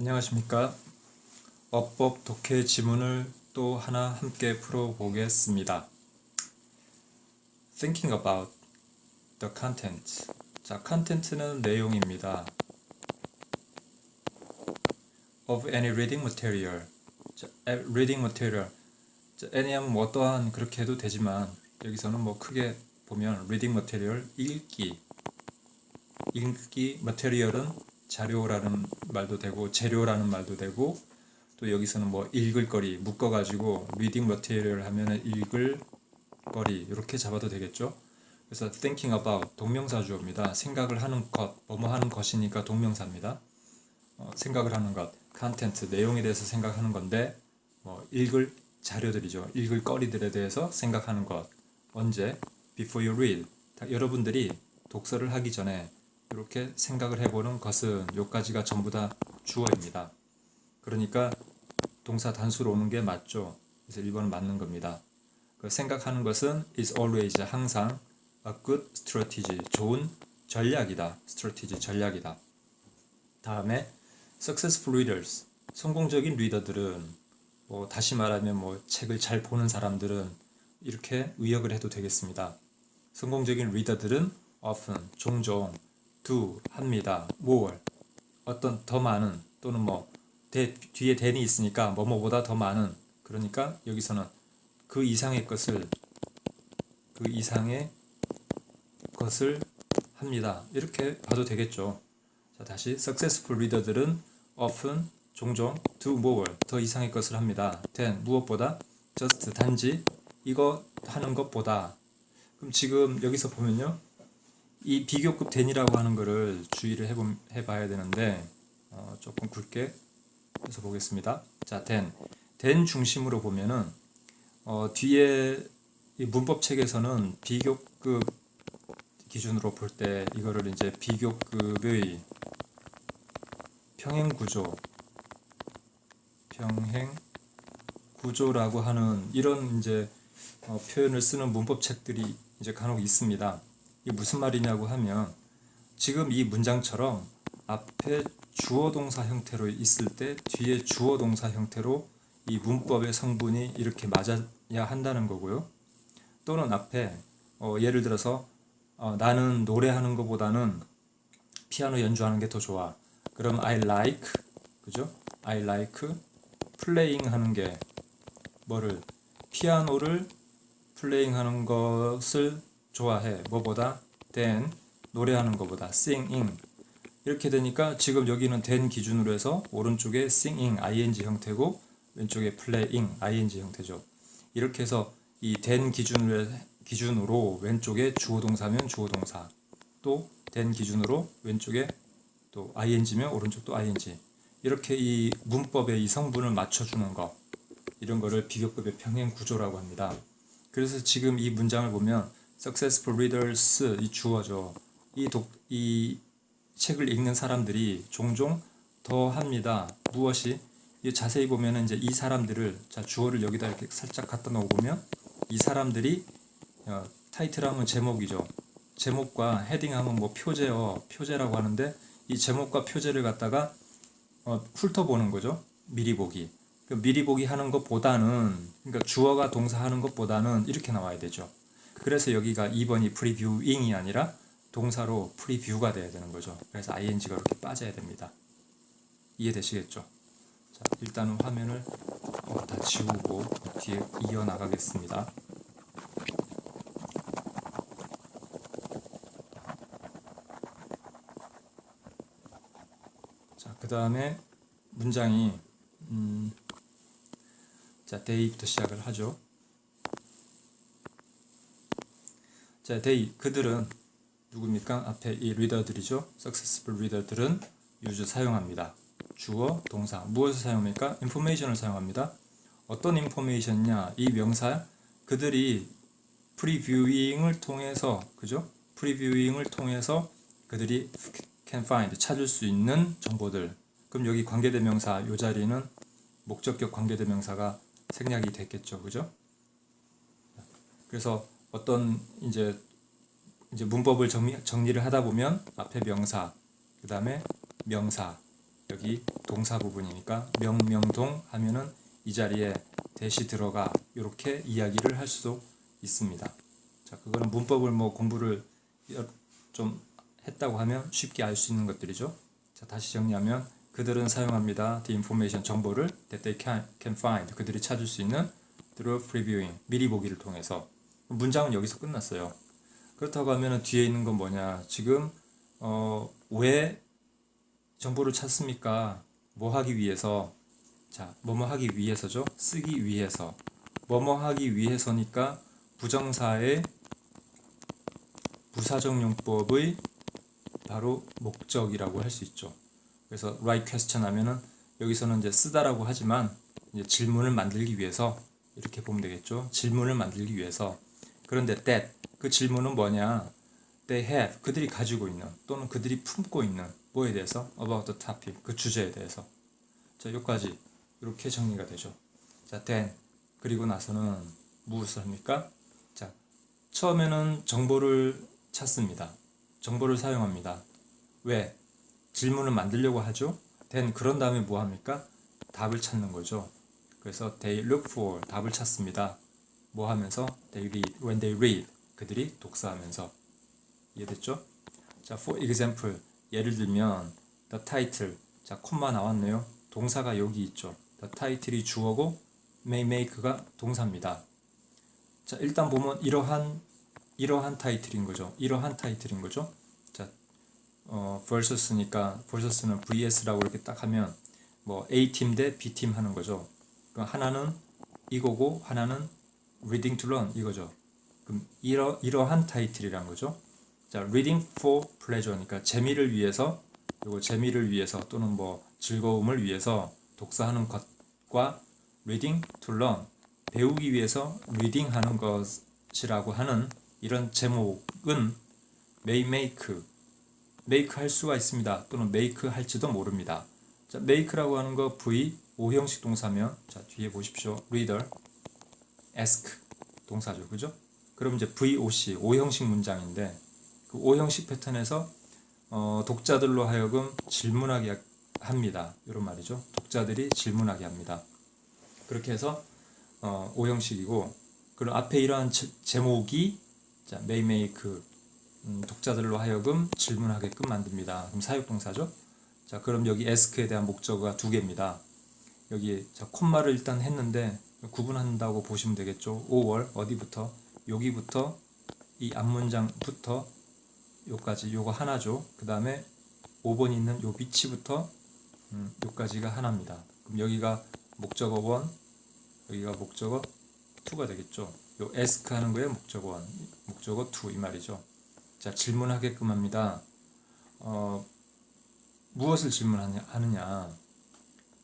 안녕하십니까. 어법 독해 지문을 또 하나 함께 풀어보겠습니다. Thinking about the content. 자, content는 내용입니다. Of any reading material. 자, reading material. 자, any 하면 뭐 어떠한 그렇게 해도 되지만 여기서는 뭐 크게 보면 reading material 읽기. 읽기 material은 자료라는 말도 되고 재료라는 말도 되고 또 여기서는 뭐 읽을 거리 묶어 가지고 reading material 하면은 읽을 거리 이렇게 잡아도 되겠죠. 그래서 thinking about 동명사 주어입니다. 생각을 하는 것, 뭐뭐 하는 것이니까 동명사입니다. 어, 생각을 하는 것, content 내용에 대해서 생각하는 건데 뭐 읽을 자료들이죠. 읽을 거리들에 대해서 생각하는 것. 언제? Before you read. 다- 여러분들이 독서를 하기 전에 이렇게 생각을 해보는 것은 요까지가 전부 다 주어입니다. 그러니까 동사 단수로 오는 게 맞죠. 그래서 1번은 맞는 겁니다. 그 생각하는 것은 is always 항상 a good strategy 좋은 전략이다. strategy 전략이다. 다음에 successful readers 성공적인 리더들은 뭐 다시 말하면 뭐 책을 잘 보는 사람들은 이렇게 의역을 해도 되겠습니다. 성공적인 리더들은 often 종종 do 합니다. more 어떤 더 많은 또는 뭐 대, 뒤에 than이 있으니까 뭐뭐보다 더 많은 그러니까 여기서는 그 이상의 것을 그 이상의 것을 합니다. 이렇게 봐도 되겠죠. 자 다시 successful reader들은 often 종종 do more 더 이상의 것을 합니다. than 무엇보다 just 단지 이거 하는 것보다 그럼 지금 여기서 보면요. 이 비교급 than이라고 하는 거를 주의를 해보, 해봐야 되는데 어, 조금 굵게 해서 보겠습니다. 자, than. than 중심으로 보면은 어, 뒤에 이 문법 책에서는 비교급 기준으로 볼 때 이거를 이제 비교급의 평행 구조, 평행 구조라고 하는 이런 이제 어, 표현을 쓰는 문법 책들이 이제 간혹 있습니다. 이게 무슨 말이냐고 하면 지금 이 문장처럼 앞에 주어 동사 형태로 있을 때 뒤에 주어 동사 형태로 이 문법의 성분이 이렇게 맞아야 한다는 거고요. 또는 앞에 어, 예를 들어서 어, 나는 노래하는 것보다는 피아노 연주하는 게 더 좋아. 그럼 I like 그죠? I like playing 하는 게 뭐를 피아노를 플레잉 하는 것을 좋아해. 뭐보다 than 노래하는 것보다 singing 이렇게 되니까 지금 여기는 than 기준으로 해서 오른쪽에 singing ing 형태고 왼쪽에 playing ing 형태죠. 이렇게 해서 이 than 기준으로 기준으로 왼쪽에 주어 동사면 주어 동사 또 than 기준으로 왼쪽에 또 ing면 오른쪽 또 ing 이렇게 이 문법의 이 성분을 맞춰주는 거 이런 거를 비교급의 평행 구조라고 합니다. 그래서 지금 이 문장을 보면 successful readers 이 주어죠. 이 독, 이 책을 읽는 사람들이 종종 더 합니다. 무엇이? 이 자세히 보면은 이제 이 사람들을 자 주어를 여기다 이렇게 살짝 갖다 놓으면 이 사람들이 어, 타이틀하면 제목이죠. 제목과 헤딩하면 뭐 표제어, 표제라고 하는데 이 제목과 표제를 갖다가 어, 훑어보는 거죠. 미리 보기. 그 미리 보기 하는 것보다는 그러니까 주어가 동사하는 것보다는 이렇게 나와야 되죠. 그래서 여기가 2번이 프리뷰잉이 아니라 동사로 프리뷰가 돼야 되는 거죠. 그래서 ing가 이렇게 빠져야 됩니다. 이해되시겠죠? 자, 일단은 화면을 어, 다 지우고 뒤에 이어 나가겠습니다. 자, 그 다음에 문장이 음, 자, 데이부터 시작을 하죠. 자, 데이 그들은 누굽니까? 앞에 이 리더들이죠. successful 리더들은 use 사용합니다. 주어, 동사 무엇을 사용합니까? information을 사용합니다. 어떤 information이냐? 이 명사 그들이 previewing을 통해서 그죠? previewing을 통해서 그들이 can find 찾을 수 있는 정보들. 그럼 여기 관계대명사 요 자리는 목적격 관계대명사가 생략이 됐겠죠, 그죠? 그래서 어떤 이제 이제 문법을 정리, 정리를 하다 보면 앞에 명사, 그 다음에 명사, 여기 동사 부분이니까 명명동 하면은 이 자리에 대시 들어가 이렇게 이야기를 할 수도 있습니다. 자, 그거는 문법을 뭐 공부를 여- 좀 했다고 하면 쉽게 알 수 있는 것들이죠. 자, 다시 정리하면 그들은 사용합니다. The information 정보를 that they can, can find 그들이 찾을 수 있는 through previewing 미리 보기를 통해서 문장은 여기서 끝났어요. 그렇다고 하면 뒤에 있는 건 뭐냐? 지금 어, 왜 정보를 찾습니까? 뭐 하기 위해서? 자, 뭐뭐 하기 위해서죠? 쓰기 위해서. 뭐뭐 하기 위해서니까 부정사의 부사적 용법의 바로 목적이라고 할 수 있죠. 그래서 right question 하면은 여기서는 이제 쓰다라고 하지만 이제 질문을 만들기 위해서 이렇게 보면 되겠죠. 질문을 만들기 위해서. 그런데 that 그 질문은 뭐냐? They have 그들이 가지고 있는 또는 그들이 품고 있는 뭐에 대해서 about the topic 그 주제에 대해서. 자, 여기까지 이렇게 정리가 되죠. 자, then 그리고 나서는 무엇을 합니까? 자, 처음에는 정보를 찾습니다. 정보를 사용합니다. 왜? 질문을 만들려고 하죠. then 그런 다음에 뭐 합니까? 답을 찾는 거죠. 그래서 they look for 답을 찾습니다. 뭐 하면서 they read when they read 그들이 독서하면서 이해됐죠? 자, for example 예를 들면 the title 자, 콤마 나왔네요. 동사가 여기 있죠. the title이 주어고 may make가 동사입니다. 자, 일단 보면 이러한 이러한 타이틀인 거죠. 이러한 타이틀인 거죠. 자, 어, versus니까 versus는 vs라고 이렇게 딱 하면 뭐 A 팀 대 B 팀 하는 거죠. 그럼 하나는 이거고 하나는 reading to learn 이거죠. 그럼 이러 이러한 타이틀이란 거죠. 자, reading for pleasure니까 재미를 위해서 그리고 재미를 위해서 또는 뭐 즐거움을 위해서 독서하는 것과 reading to learn 배우기 위해서 reading 하는 것이라고 하는 이런 제목은 may make make 할 수가 있습니다. 또는 make 할지도 모릅니다. 자, make라고 하는 거 V 5형식 동사면 자, 뒤에 보십시오. reader ask 동사죠. 그죠? 그럼 이제 VOC 5형식 문장인데 그 5형식 패턴에서 어, 독자들로 하여금 질문하게 합니다. 이런 말이죠. 독자들이 질문하게 합니다. 그렇게 해서 어, 5형식이고 그럼 앞에 이러한 제, 제목이 자, may make 음, 독자들로 하여금 질문하게끔 만듭니다. 그럼 사역동사죠. 자, 그럼 여기 ask에 대한 목적어가 두 개입니다. 여기 자, 콤마를 일단 했는데 구분한다고 보시면 되겠죠. 5월 어디부터 여기부터 이 앞문장부터 요까지 요거 하나죠. 그 다음에 5번 있는 요 위치부터 음, 요까지가 하나입니다. 그럼 여기가 목적어 1, 여기가 목적어 2가 되겠죠. 요 ask 하는 거에 목적어 1, 목적어 2 이 말이죠. 자, 질문하게끔 합니다. 어, 무엇을 질문하느냐?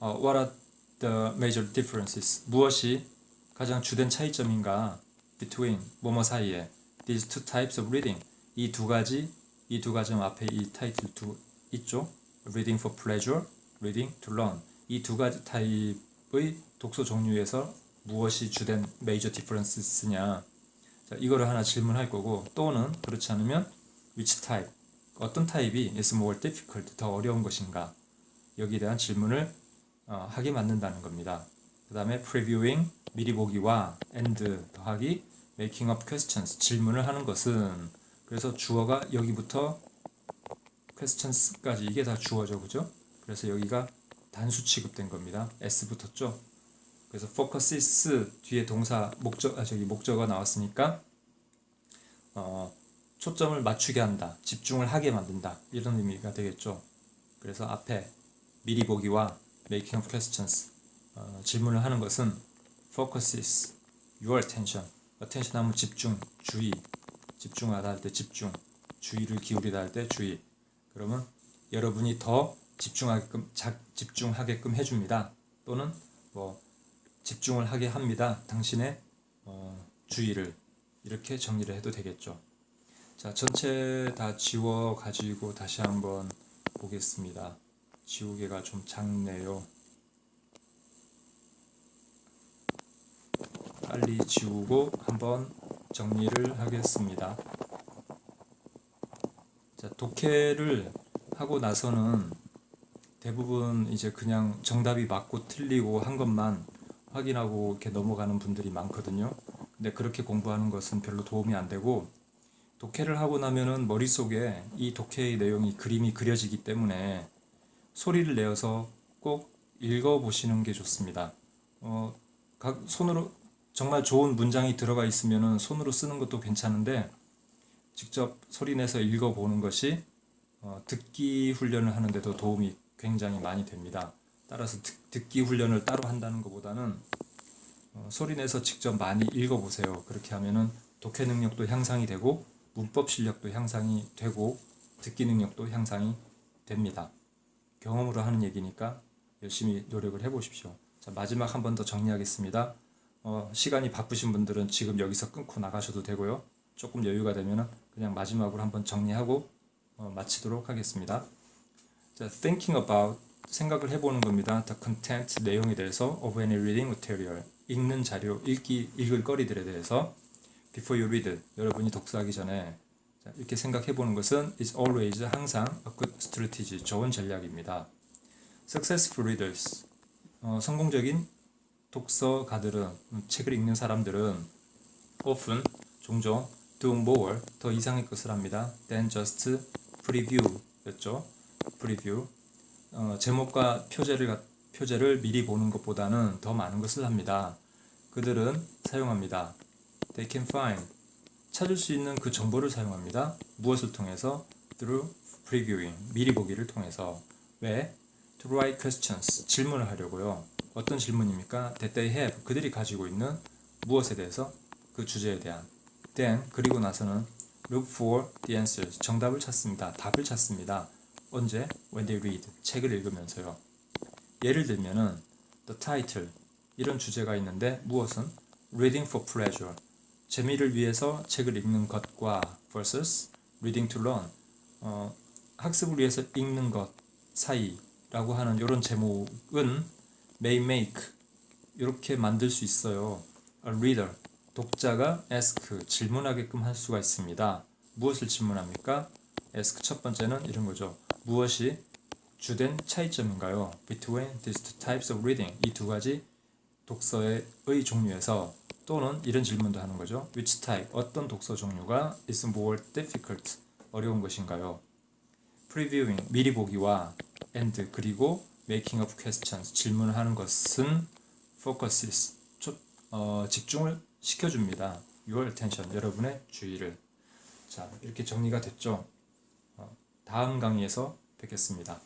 어, what the major differences? 무엇이 가장 주된 차이점인가? between 뭐뭐 사이에 these two types of reading 이 두 가지 이 두 가지 앞에 이 타이틀 두 있죠. reading for pleasure, reading to learn 이 두 가지 타입의 독서 종류에서 무엇이 주된 major differences냐? 자, 이거를 하나 질문할 거고 또는 그렇지 않으면 which type 어떤 타입이 is more difficult 더 어려운 것인가 여기에 대한 질문을 어, 하게 만든다는 겁니다. 그 다음에 previewing 미리 보기와 and 더하기 making up questions 질문을 하는 것은 그래서 주어가 여기부터 questions까지 이게 다 주어죠, 그죠? 그래서 여기가 단수 취급된 겁니다. s 붙었죠. 그래서 focuses 뒤에 동사 목적 아 저기 목적어가 나왔으니까 어, 초점을 맞추게 한다, 집중을 하게 만든다 이런 의미가 되겠죠. 그래서 앞에 미리 보기와 making questions 어, 질문을 하는 것은 focuses your attention. attention 하면 집중, 주의, 집중하다 할 때 집중, 주의를 기울이다 할 때 주의. 그러면 여러분이 더 집중하게끔 자, 집중하게끔 해줍니다. 또는 뭐 집중을 하게 합니다. 당신의 어, 주의를 이렇게 정리를 해도 되겠죠. 자, 전체 다 지워 가지고 다시 한번 보겠습니다. 지우개가 좀 작네요. 빨리 지우고 한번 정리를 하겠습니다. 자, 독해를 하고 나서는 대부분 이제 그냥 정답이 맞고 틀리고 한 것만 확인하고 이렇게 넘어가는 분들이 많거든요. 근데 그렇게 공부하는 것은 별로 도움이 안 되고 독해를 하고 나면은 머릿속에 이 독해의 내용이 그림이 그려지기 때문에 소리를 내어서 꼭 읽어 보시는 게 좋습니다. 어, 각 손으로 정말 좋은 문장이 들어가 있으면은 손으로 쓰는 것도 괜찮은데 직접 소리 내서 읽어 보는 것이 어, 듣기 훈련을 하는데도 도움이 굉장히 많이 됩니다. 따라서 듣, 듣기 훈련을 따로 한다는 것보다는 어, 소리 내서 직접 많이 읽어 보세요. 그렇게 하면은 독해 능력도 향상이 되고 문법 실력도 향상이 되고 듣기 능력도 향상이 됩니다. 경험으로 하는 얘기니까 열심히 노력을 해보십시오. 자, 마지막 한 번 더 정리하겠습니다. 어, 시간이 바쁘신 분들은 지금 여기서 끊고 나가셔도 되고요. 조금 여유가 되면 그냥 마지막으로 한번 정리하고 어, 마치도록 하겠습니다. 자, thinking about 생각을 해보는 겁니다. The content 내용에 대해서 of any reading material 읽는 자료, 읽기 읽을 거리들에 대해서 before you read 여러분이 독서하기 전에 자, 이렇게 생각해 보는 것은 is always 항상 a good strategy 좋은 전략입니다. Successful readers 어, 성공적인 독서가들은 음, 책을 읽는 사람들은 often 종종 do more 더 이상의 것을 합니다. than just preview였죠. preview 어, 제목과 표제를 갖- 표제를 미리 보는 것보다는 더 많은 것을 합니다. 그들은 사용합니다. They can find 찾을 수 있는 그 정보를 사용합니다. 무엇을 통해서? Through previewing 미리 보기를 통해서 왜? To write questions 질문을 하려고요. 어떤 질문입니까? That they have 그들이 가지고 있는 무엇에 대해서 그 주제에 대한 then 그리고 나서는 look for the answers 정답을 찾습니다. 답을 찾습니다. 언제? When they read 책을 읽으면서요. 예를 들면은 the title 이런 주제가 있는데 무엇은 reading for pleasure 재미를 위해서 책을 읽는 것과 versus reading to learn 어, 학습을 위해서 읽는 것 사이라고 하는 이런 제목은 may make 이렇게 만들 수 있어요. A reader 독자가 ask 질문하게끔 할 수가 있습니다. 무엇을 질문합니까? ask 첫 번째는 이런 거죠. 무엇이 주된 차이점인가요? Between these two types of reading 이 두 가지 독서의 종류에서 또는 이런 질문도 하는 거죠. Which type 어떤 독서 종류가 is more difficult 어려운 것인가요? Previewing 미리 보기와 and 그리고 making of questions 질문을 하는 것은 focuses 초, 어, 집중을 시켜줍니다. Your attention 여러분의 주의를 자 이렇게 정리가 됐죠. 어, 다음 강의에서 뵙겠습니다.